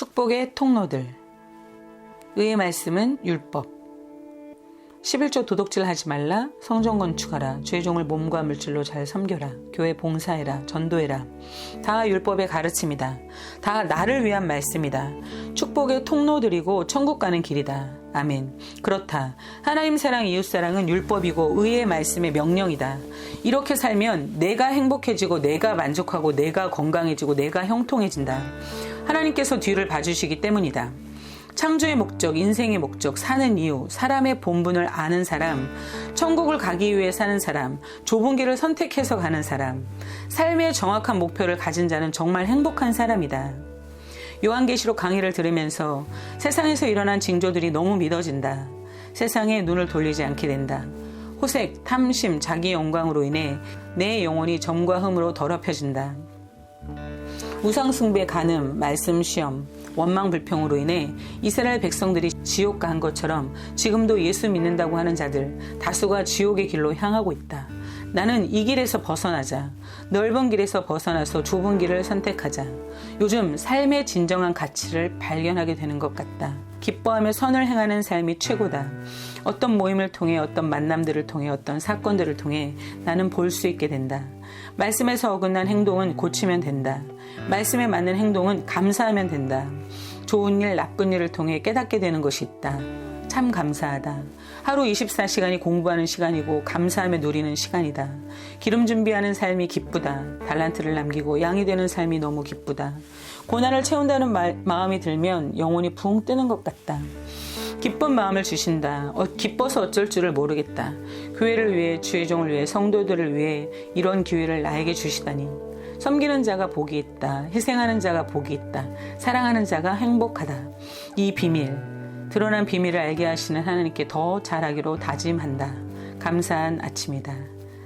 축복의 통로들. 의의 말씀은 율법. 11조 도덕질 하지 말라, 성전 건축하라, 주의 종을 몸과 물질로 잘 섬겨라, 교회 봉사해라, 전도해라. 다 율법의 가르침이다. 다 나를 위한 말씀이다. 축복의 통로들이고 천국 가는 길이다. 아멘. 그렇다. 하나님 사랑, 이웃 사랑은 율법이고 의의 말씀의 명령이다. 이렇게 살면 내가 행복해지고 내가 만족하고 내가 건강해지고 내가 형통해진다. 하나님께서 뒤를 봐주시기 때문이다. 창조의 목적, 인생의 목적, 사는 이유, 사람의 본분을 아는 사람, 천국을 가기 위해 사는 사람, 좁은 길을 선택해서 가는 사람, 삶의 정확한 목표를 가진 자는 정말 행복한 사람이다. 요한계시록 강의를 들으면서 세상에서 일어난 징조들이 너무 믿어진다. 세상에 눈을 돌리지 않게 된다. 호색, 탐심, 자기 영광으로 인해 내 영혼이 점과 흠으로 더럽혀진다. 우상숭배, 간음, 말씀 시험, 원망 불평으로 인해 이스라엘 백성들이 지옥 간 것처럼 지금도 예수 믿는다고 하는 자들 다수가 지옥의 길로 향하고 있다. 나는 이 길에서 벗어나자. 넓은 길에서 벗어나서 좁은 길을 선택하자. 요즘 삶의 진정한 가치를 발견하게 되는 것 같다. 기뻐하며 선을 행하는 삶이 최고다. 어떤 모임을 통해 어떤 만남들을 통해 어떤 사건들을 통해 나는 볼 수 있게 된다. 말씀에서 어긋난 행동은 고치면 된다. 말씀에 맞는 행동은 감사하면 된다. 좋은 일, 나쁜 일을 통해 깨닫게 되는 것이 있다. 참 감사하다. 하루 24시간이 공부하는 시간이고 감사하며 누리는 시간이다. 기름 준비하는 삶이 기쁘다. 달란트를 남기고 양이 되는 삶이 너무 기쁘다. 고난을 채운다는 말- 마음이 들면 영혼이 붕 뜨는 것 같다. 기쁜 마음을 주신다. 어, 기뻐서 어쩔 줄을 모르겠다. 교회를 위해, 주의 종을 위해, 성도들을 위해 이런 기회를 나에게 주시다니. 섬기는 자가 복이 있다. 희생하는 자가 복이 있다. 사랑하는 자가 행복하다. 이 비밀, 드러난 비밀을 알게 하시는 하나님께 더 잘하기로 다짐한다. 감사한 아침이다.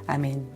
아멘.